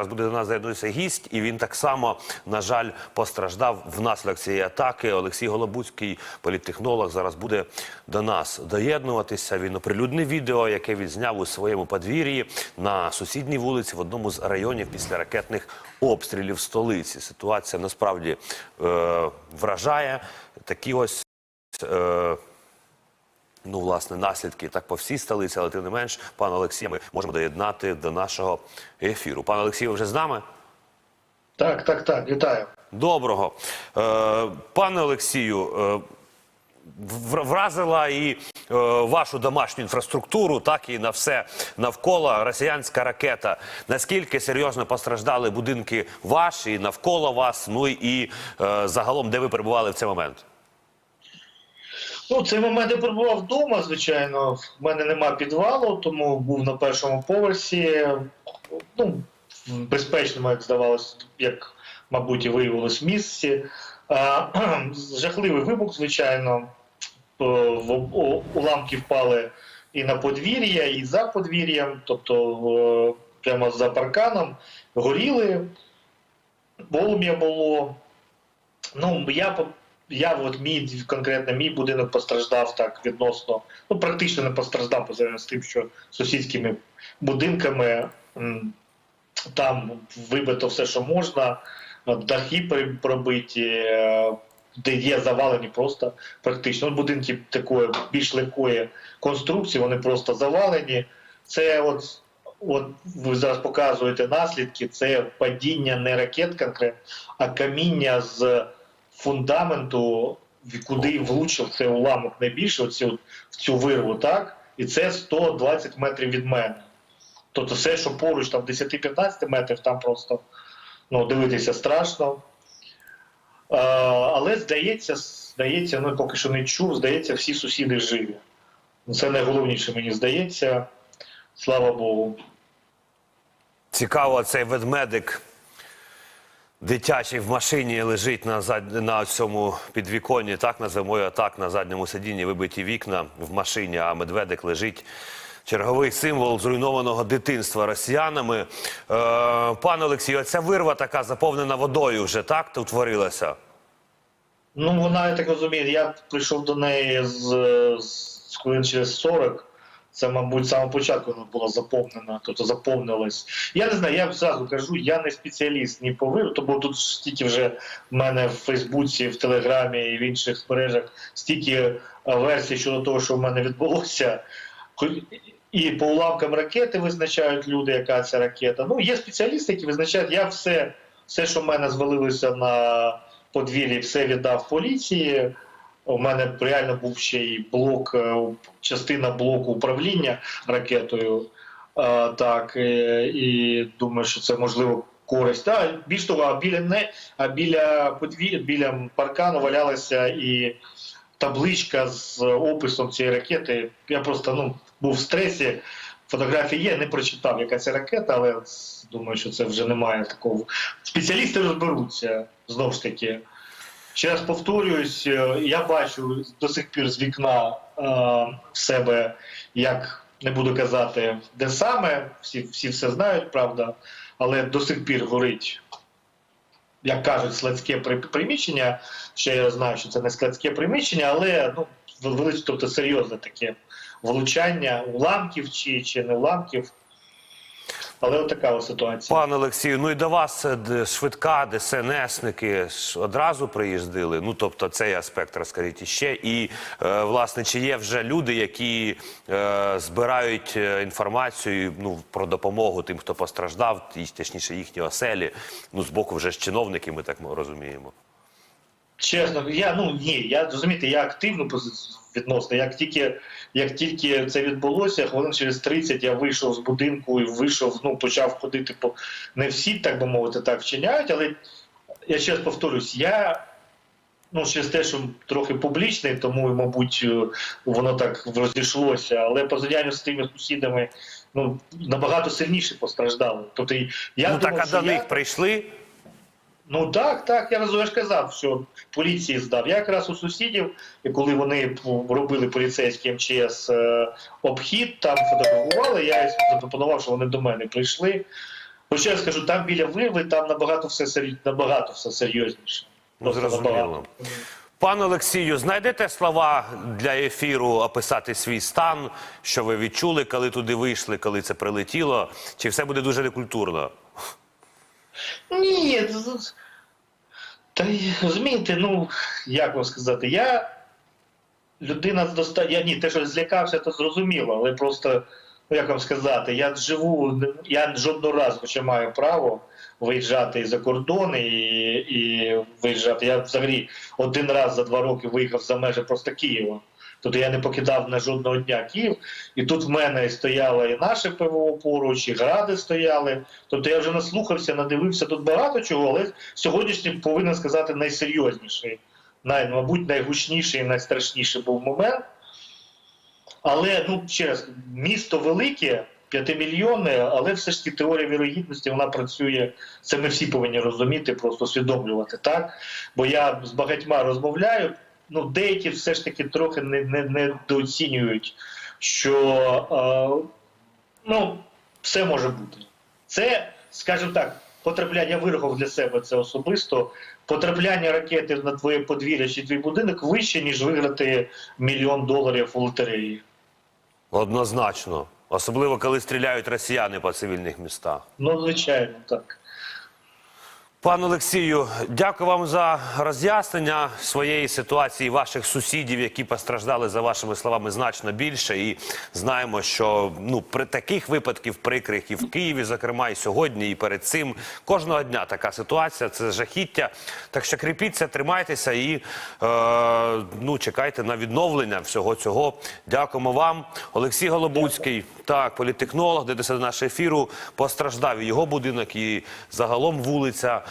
Зараз буде до нас доєднуватися гість, і він так само, на жаль, постраждав внаслідок цієї атаки. Олексій Голобуцький, політтехнолог, зараз буде до нас доєднуватися. Він оприлюднив відео, яке він зняв у своєму подвір'ї на сусідній вулиці в одному з районів після ракетних обстрілів столиці. Ситуація насправді е, вражає. Такі ось. Е, Ну, власне, наслідки так по всій столиці, але тим не менш, пан Олексій, ми можемо доєднати до нашого ефіру. Пан Олексій, ви вже з нами? Так, так, так, вітаю. Доброго. Е, пане Олексію, е, вразила і е, вашу домашню інфраструктуру, так і на все навколо росіянська ракета. Наскільки серйозно постраждали будинки ваші, навколо вас, ну і е, загалом, де ви перебували в цей момент? Ну, цей момент я перебував вдома, звичайно. В мене нема підвалу, тому був на першому поверсі. Ну, безпечному, як здавалося, як, мабуть, і виявилось в місці. Жахливий вибух, звичайно. Уламки впали і на подвір'я, і за подвір'ям, тобто прямо за парканом, горіли, полум'я було. Ну, я я от мій конкретно мій будинок постраждав так відносно, ну практично не постраждав по з тим, що сусідськими будинками там вибито все, що можна, дахи пробиті, е, де є завалені просто практично. Ну, будинки такої більш легкої конструкції, вони просто завалені. Це от. От ви зараз показуєте наслідки. Це падіння не ракет конкретно, а каміння з фундаменту, куди влучив цей уламок найбільше, оці, от, в цю вирву, так? І це 120 метрів від мене. Тобто все, що поруч там 10-15 метрів, там просто ну, дивитися страшно. А, але здається, здається, ну поки що не чув, здається, всі сусіди живі. Це найголовніше, мені здається. Слава Богу. Цікаво, цей ведмедик дитячий в машині лежить на зад... на цьому підвіконні, так називаємо його так, на задньому сидінні вибиті вікна в машині, а медведик лежить. Черговий символ зруйнованого дитинства росіянами. Е, пане Олексію, ця вирва така заповнена водою вже так утворилася? Ну, вона, я так розумію, я прийшов до неї з, з хвилин через 40. Це, мабуть, самого початку вона була заповнена, тобто заповнилась. Я не знаю, я зразу кажу, я не спеціаліст ні по виру, бо тут стільки вже в мене в Фейсбуці, в Телеграмі і в інших мережах стільки е, версій щодо того, що в мене відбулося. І по уламкам ракети визначають люди, яка це ракета. Ну, є спеціалісти, які визначають, я все, все що в мене звалилося на подвір'ї, все віддав поліції. У мене реально був ще й блок, е, частина блоку управління ракетою. Е, Так, е, і думаю, що це можливо користь. Та, більш того, а біля не а біля подвір'я, біля паркану валялася і табличка з описом цієї ракети. Я просто ну, був в стресі. Фотографії є, не прочитав, яка це ракета, але думаю, що це вже немає такого. Спеціалісти розберуться знову ж таки. Ще раз повторююсь, е, я бачу до сих пір з вікна е, себе, як не буду казати, де саме, всі, всі все знають, правда, але до сих пір горить, як кажуть, складське при- приміщення. Ще я знаю, що це не складське приміщення, але ну, тобто серйозне таке влучання уламків чи, чи не уламків. Але от ситуація. Пане Олексію, ну і до вас швидка, ДСНСники одразу приїздили. Ну тобто цей аспект розкажіть іще. І е, власне, чи є вже люди, які е, збирають е, інформацію ну, про допомогу тим, хто постраждав, і точніше їхні оселі. Ну з боку вже ж чиновники, ми так розуміємо. Чесно, я ну ні, я розумієте, я активно відносно. Як тільки як тільки це відбулося, хвилин через 30 я вийшов з будинку і вийшов, ну почав ходити по не всі, так би мовити, так вчиняють, але я ще раз повторюсь, я ну через те, що трохи публічний, тому мабуть е, воно так розійшлося. Але по порівнянню з тими сусідами, ну набагато сильніше постраждали. Тобто я ну думав, так а до я... них прийшли. Ну так, так, я раз- я ж казав, що поліції здав. Я якраз у сусідів, і коли вони робили поліцейський МЧС е, обхід, там фотографували, я запропонував, що вони до мене прийшли. Хоча я скажу, там біля вирви, там набагато все набагато все серйозніше. Ну, зрозуміло. Пане Олексію, знайдете слова для ефіру описати свій стан, що ви відчули, коли туди вийшли, коли це прилетіло? Чи все буде дуже некультурно? Ні, з- з- та розумієте, ну як вам сказати, я людина з доста... я ні, те, що злякався, то зрозуміло, але просто, ну як вам сказати, я живу, я жодного разу ще маю право виїжджати за кордон і, і виїжджати. Я взагалі один раз за два роки виїхав за межі просто Києва. Тобто я не покидав на жодного дня Київ, і тут в мене стояло і наше ПВО поруч, і гради стояли. Тобто я вже наслухався, надивився тут багато чого, але сьогоднішній повинен сказати найсерйозніший, най, мабуть, найгучніший і найстрашніший був момент. Але ну ще раз, місто велике, п'ятимільйонне, але все ж таки теорія вірогідності вона працює. Це ми всі повинні розуміти, просто усвідомлювати так. Бо я з багатьма розмовляю. Ну, деякі все ж таки трохи не, не, недооцінюють, що е, ну, все може бути. Це, скажімо так, потрапляння вирогов для себе це особисто. Потрапляння ракети на твоє подвір'я чи твій будинок вище, ніж виграти мільйон доларів у лотереї. Однозначно. Особливо, коли стріляють росіяни по цивільних містах. Ну, звичайно, так. Пане Олексію, дякую вам за роз'яснення своєї ситуації, ваших сусідів, які постраждали за вашими словами значно більше. І знаємо, що ну при таких випадків прикрих і в Києві, зокрема, і сьогодні, і перед цим кожного дня така ситуація. Це жахіття. Так що кріпіться, тримайтеся і е, ну чекайте на відновлення всього цього. Дякуємо вам, Олексій Голобуцький. Так, політтехнолог, дивитеся до нашого ефіру, постраждав і його будинок, і загалом вулиця